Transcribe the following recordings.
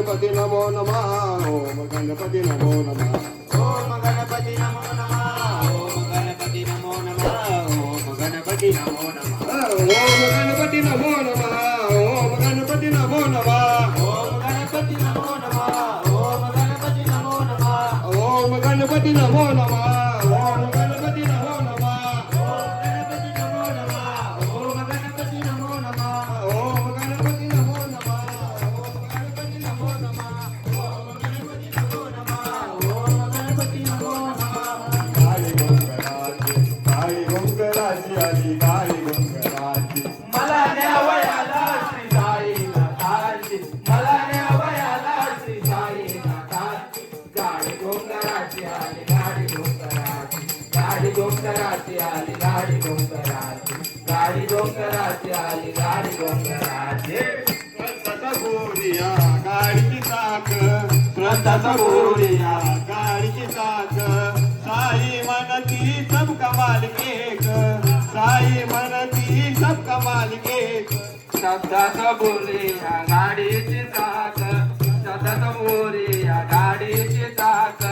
गणपती नमो नमः ओम गणपती नमो नमः ओम गणपती नमो नमः ओम गणपती नमो नमः ओम गणपती नमो नमः ओम गणपती नमो नमः आली गाडी डोंगराची रथाचा गोरिया गाडीची चाक. रथाचा गोरिया गाडीची चाक. साई मनती सब कमाल केक साई मनती सब कमाल केक शब्दाचा बोले या गाडीची चाक. शब्दाचा बोले या गाडीची चाक.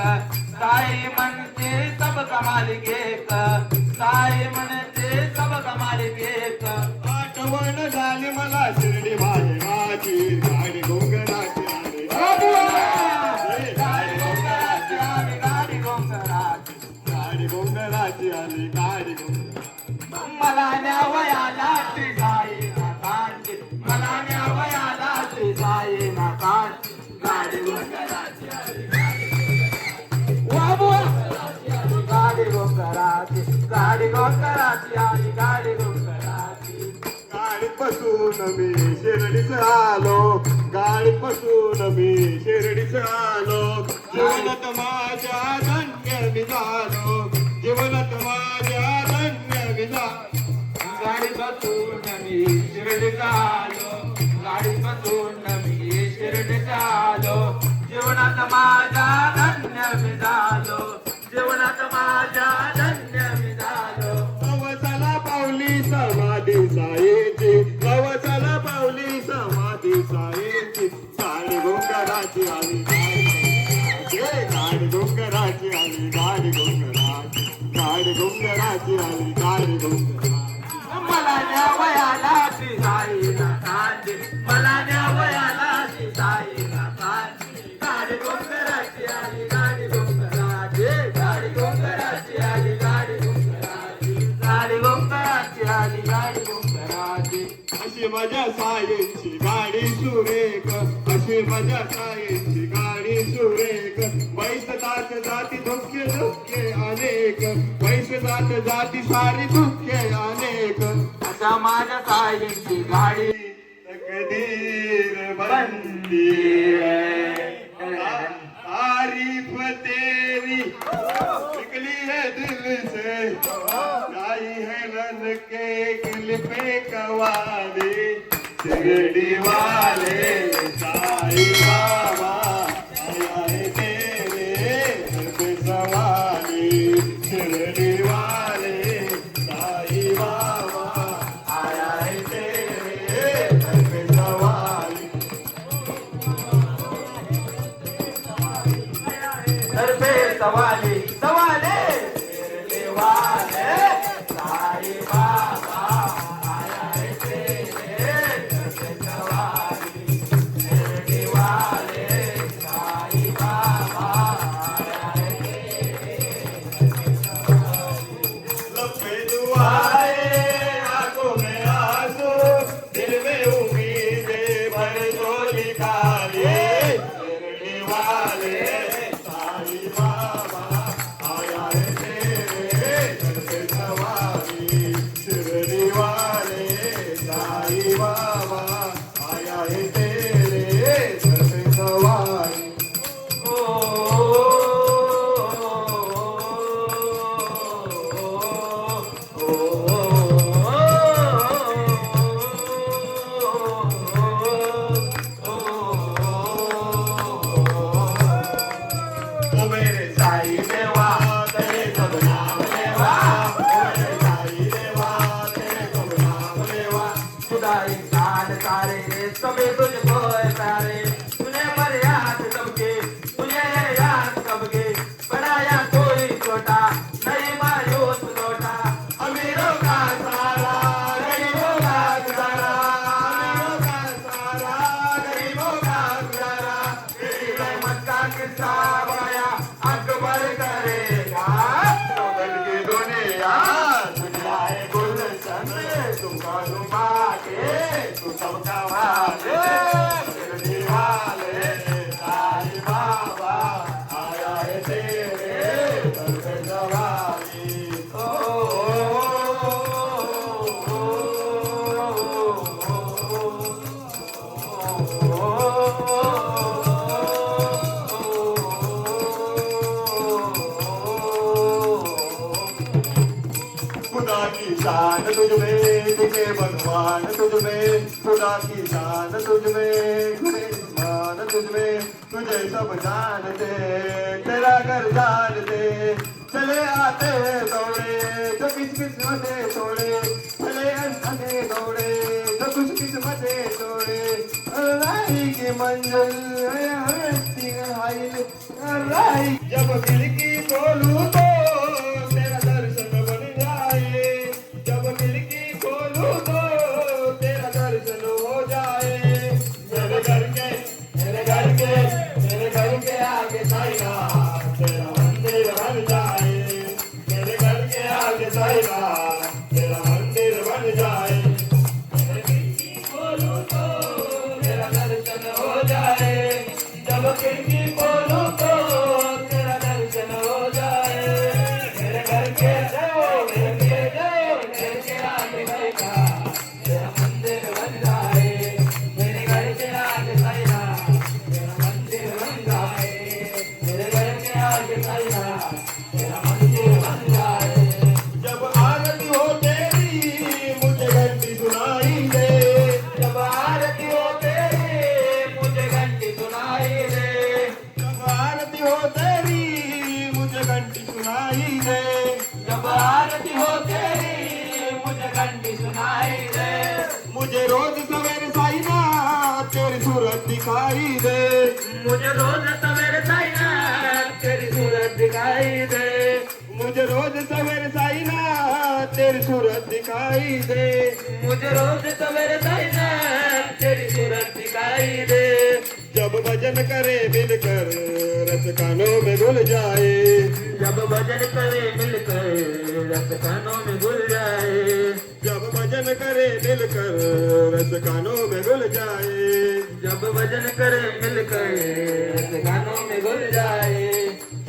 साई म्हणते सब कमाल केक साई म्हणते सब कमाल केक कवण झाली मला शिर्डी भाई माझी गाडी गोंगराची आली गाडी गोंगराची आली गाडी गोंगराची गाडी गोंगराची आली गाडी गोंगरा मला न्यावयाला ती जाई ना कांची मला न्यावयाला ती जाई ना कांची गाडी गोंगराची आली गाडी गोंगराची गाडी गोंगराची आली गाडी गोंगरा पसून मी शिर्डीच आलो. गाडीत बसून मी शिर्डीच आलो. जीवनात माझ्या धन्य मी झालो. जीवनात माझ्या धन्य मी झालो. गाडी बसून मी शिर्डीत आलो. गाडी बसून मी शिर्डीत आलो. जीवनात माझ्या धन्य मी झालो. जीवनात माझ्या धन्य डोंगराची आली गाड डोंगराची आली गाड डोंगराची गाड डोंगराची आली गाड डोंगराची मला द्या मला द्या अशी मजा सायेची गाडी सुरेख. अशी मजा सायेची गाडी सुरेख. वैस जात जाती धुके धुके अनेक. वैस जात जाती सारी धुके अनेक. अशा माझ्या साईंची गाडी तकदीर बंदी तारीफ तेरी निकली है दिल से. आई है रन के दिल पे कवाली. शिर्डीवाले साईबा Santo Jumei. दिखे भगवान तुझ में, खुदा की जान तुझ में, खुदे मान तुझ में, तुझे सब जानते, तेरा घर जानते। चले आते दौड़े तो किस किस मते तोड़े चले अंधे दौड़े तो कुछ किस मते तोड़े अल्लाह की मंजिल है हर हाइल अल्लाह जब दिल की बोलूँ జమ కిటికీ పోలు दिखाई दे मुझे रोज सवेरे साइना तेरी सूरत दिखाई दे। मुझे रोज सवेरे साईना तेरी सूरत दिखाई दे। मुझे रोज सवेरे साइना तेरी सूरत दिखाई दे भजन करे मिलकर रस कानों में घुल जाए। जब भजन करे मिलकर रस कानों में घुल जाए। जब भजन करे मिलकर रस कानों में घुल जाए। जब भजन करे मिलकर रस कानों में घुल जाए।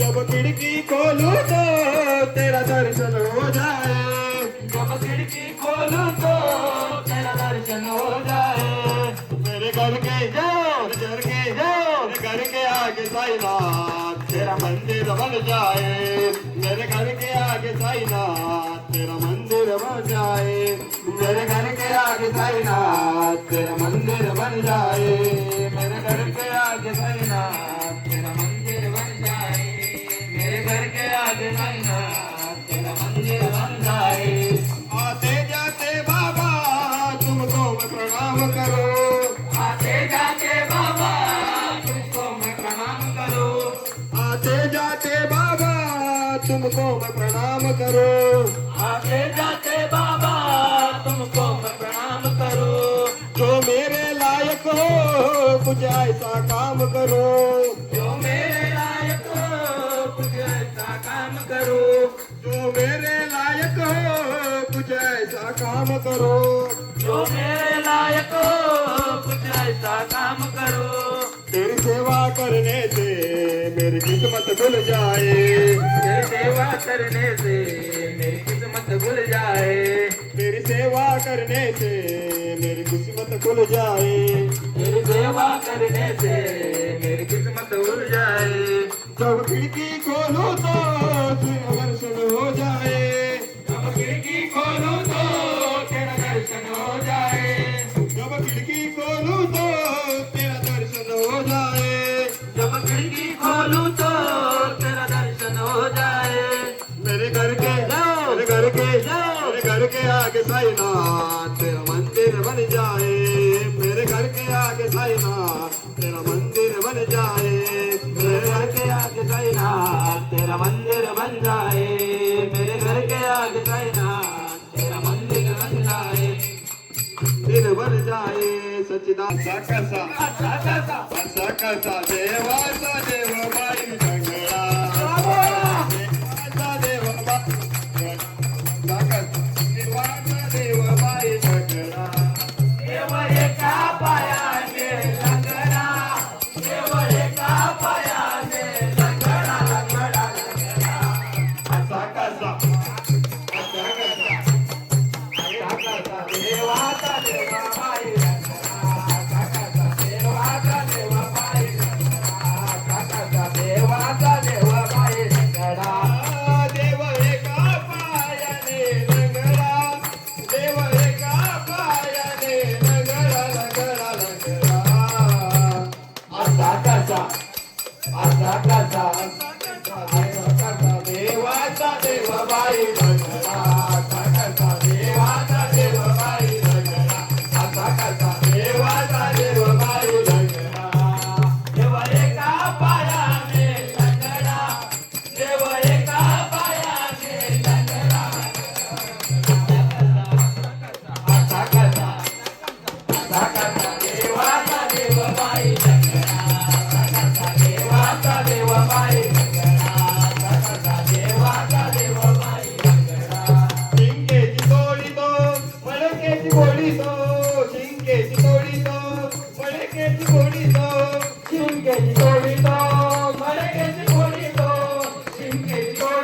जब खिड़की खोलूं तो तेरा दर्शन हो जाए। जब खिड़की खोलूं तो तेरा दर्शन हो जाए। आगे साईनाथ तेरा मंदिर बन जाए मेरे घर के आगे साईनाथ तेरा मंदिर बन जाए मेरे घर के आगे साईनाथ तेरा मंदिर बन जाए मेरे घर के आगे साईनाथ तेरा मंदिर बन जाए मेरे घर के आगे साईनाथ आते जाते बाबा तुमको मैं प्रणाम करो आते जाते बाबा तुमको मैं प्रणाम करूं जो मेरे लायक हो कुछ ऐसा काम करो जो मेरे लायक हो कुछ ऐसा काम करो जो मेरे लायक हो कुछ ऐसा काम करो जो मेरे लायक हो कुछ ऐसा काम करो तेरी सेवा करने से मेरी किस्मत खुल जाए. तेरी सेवा करने से मेरी किस्मत खुल जाए. तेरी सेवा करने से मेरी किस्मत खुल जाए. तेरी सेवा करने से मेरी किस्मत खुल जाए. जब खिड़की खोलो तो दर्शन हो जाए. जब खिड़की खोलूं तो तेरा दर्शन हो जाए. जब खिड़की खोलूं तो तेरा हो जाए। जब खिड़की खोलूं तो तेरा दर्शन हो जाए। मेरे घर के, मेरे घर के, मेरे घर के आगे साईनाथ तेरा मंदिर बन जाए। घर के आगे साईना तेरा मंदिर बन जाए। मेरे घर के आगे साइना तेरा मंदिर बन जाए। मेरे घर के आगे साइना तेरा मंदिर बन जाए। दिन बन जाए। సచిదా సకస సకస సకస దేవాస దేవ casa.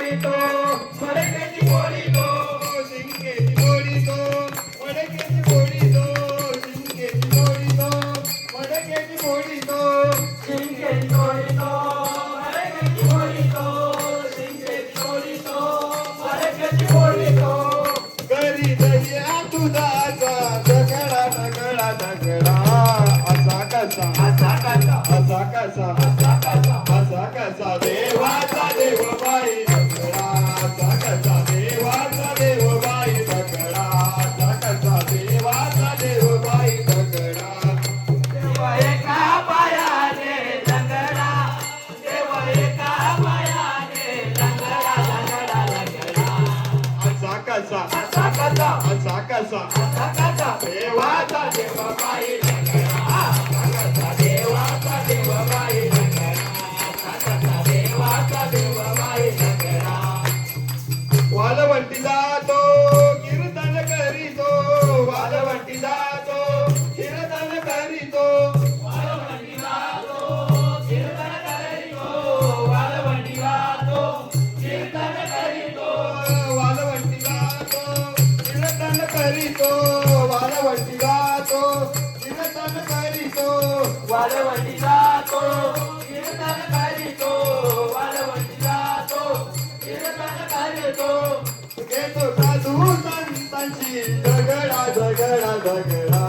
Thank. देवाचा देव बाई वाळवंटी जातो, कीर्तन करीतो. वाळवंटी जातो, कीर्तन करीतो. घेतो साधू संतांची झगडा झगडा झगडा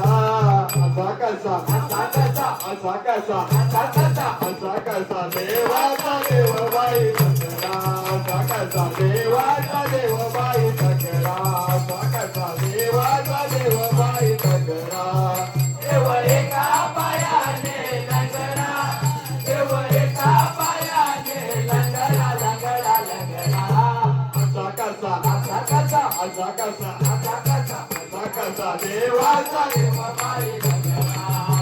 असा कसा असा कसा, असा कसा असा कसा, असा कसा देवाचा देव बाई असा कसा देवाचा कसा असा कसा असा कसा असा कसा असा कसा देवाचा देवा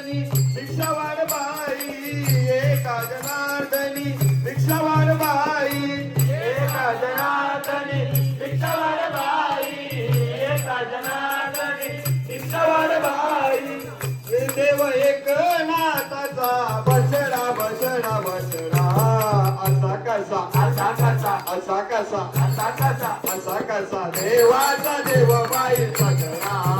जनार्दनी भिक्षा वाढवाई एका जनार्दनी भिक्षा वाढवाई एका जनार्दनी भिक्षावाड बाई एका जनार्दनी भिक्षावाड बाई देव एक नाथाचा बसडा बसडा बसडा. असा कसा असा कसा असा कसा असा कसा असा कसा देवाचा देव बाई सकरा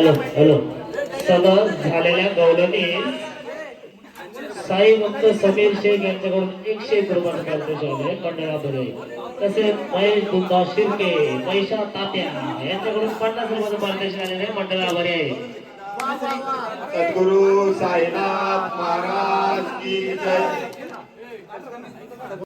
हॅलो हॅलो. सदर झालेल्या गौलनीत साई भक्त समीर शेख यांच्याकडून एकशे एक रुपये पारितोषिक आले मंडळामध्ये तसेच महेश दुंदा शिर्के पैशा तात्या यांच्याकडून पन्नास रुपये पारितोषिक आलेले मंडळामध्ये सद्गुरु साईनाथ महाराज की जय.